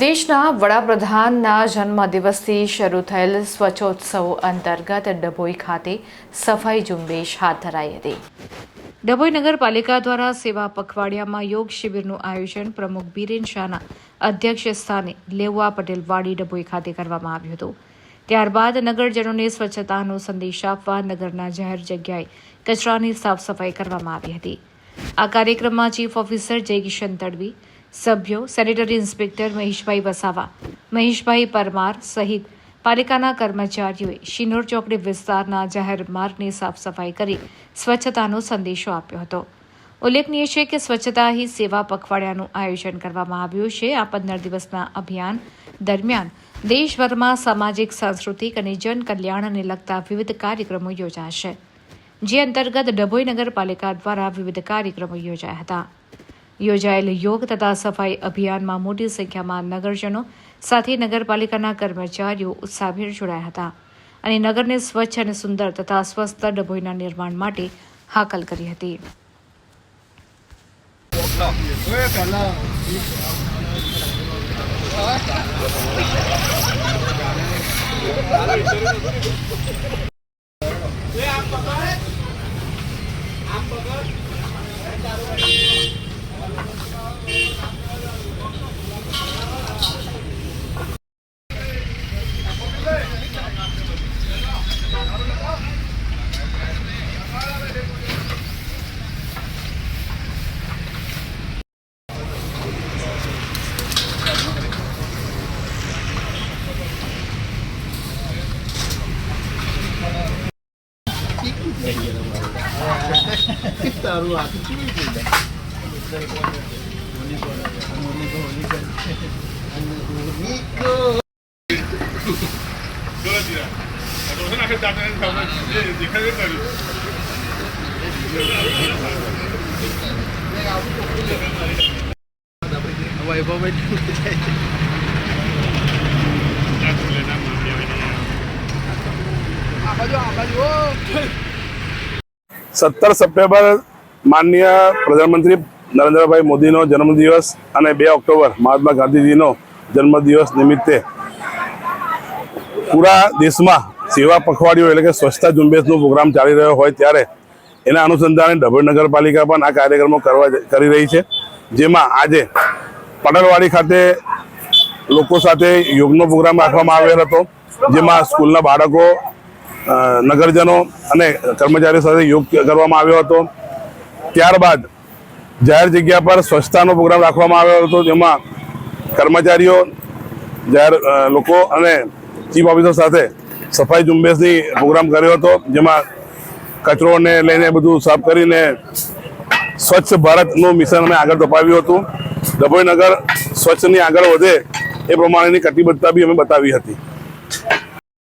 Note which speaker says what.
Speaker 1: દેશના વડાપ્રધાનના જન્મદિવસથી શરૂ થયેલ સ્વચ્છોત્સવ અંતર્ગત ડભોઈ ખાતે સફાઈ ઝુંબેશ હાથ ધરાઈ હતી. ડભોઈ નગરપાલિકા દ્વારા સેવા પખવાડિયામાં યોગ શિબિરનું આયોજન પ્રમુખ બીરેન શાહના અધ્યક્ષ સ્થાને લેવા પટેલ વાડી ડભોઈ ખાતે કરવામાં આવ્યું હતું. ત્યારબાદ નગરજનોને સ્વચ્છતાનો સંદેશ આપવા નગરના જાહેર જગ્યાએ કચરાની સાફ સફાઈ કરવામાં આવી હતી. આ કાર્યક્રમમાં ચીફ ઓફિસર જય કિશન તડવી સભ્યો સેનેટરી ઇન્સ્પેક્ટર મહેશભાઈ વસાવા, મહેશભાઈ પરમાર સહિત પાલિકાના કર્મચારીઓએ શિનોર ચોકડી વિસ્તારના જાહેર માર્ગની સાફ સફાઈ કરી સ્વચ્છતાનો સંદેશો આપ્યો હતો. ઉલ્લેખનીય છે કે સ્વચ્છતા હી સેવા પખવાડિયાનું આયોજન કરવામાં આવ્યું છે. આ પંદર દિવસના અભિયાન દરમિયાન દેશભરમાં સામાજિક, સાંસ્કૃતિક અને જન કલ્યાણને લગતા વિવિધ કાર્યક્રમો યોજાશે, જે અંતર્ગત ડભોઈ નગરપાલિકા દ્વારા વિવિધ કાર્યક્રમો યોજાયા હતા. યોજાયેલ યોગ તથા સફાઈ અભિયાનમાં મોટી સંખ્યામાં નગરજનો સાથે નગરપાલિકાના કર્મચારીઓ ઉત્સાહભેર જોડાયા હતા અને નગરને સ્વચ્છ અને સુંદર તથા સ્વસ્થ ડભોઈના નિર્માણ માટે હાકલ કરી હતી.
Speaker 2: તારું હાથ કેવી રીતે વૈભવ આ બાજુ આ બાજુ ઓ
Speaker 3: સત્તર સપ્ટેમ્બર માનનીય પ્રધાનમંત્રી નરેન્દ્રભાઈ મોદીનો જન્મદિવસ અને બે ઓક્ટોબર મહાત્મા ગાંધીજીનો જન્મદિવસ નિમિત્તે પૂરા દેશમાં સેવા પખવાડિયો એટલે કે સ્વચ્છતા ઝુંબેશનો પ્રોગ્રામ ચાલી રહ્યો હોય ત્યારે એના અનુસંધાને ડભોઈ નગરપાલિકા પણ આ કાર્યક્રમો કરવા કરી રહી છે. જેમાં આજે પટલવાડી ખાતે લોકો સાથે યોગનો પ્રોગ્રામ રાખવામાં આવેલ હતો. જેમાં સ્કૂલના બાળકો નગરજનો અને કર્મચારીઓ સાથે યોગ કરવામાં આવ્યો હતો. ત્યારબાદ જાહેર જગ્યા પર સ્વચ્છતાનો પ્રોગ્રામ રાખવામાં આવ્યો હતો, જેમાં કર્મચારીઓ, જાહેર લોકો અને ચીફ ઓફિસર સાથે સફાઈ ઝુંબેશની પ્રોગ્રામ કર્યો હતો, જેમાં કચરોને લઈને બધું સાફ કરીને સ્વચ્છ ભારતનું મિશન અમે આગળ ધપાવ્યું હતું. ડભોઈ નગર સ્વચ્છની આગળ વધે એ પ્રમાણેની કટિબદ્ધતા બી અમે બતાવી હતી.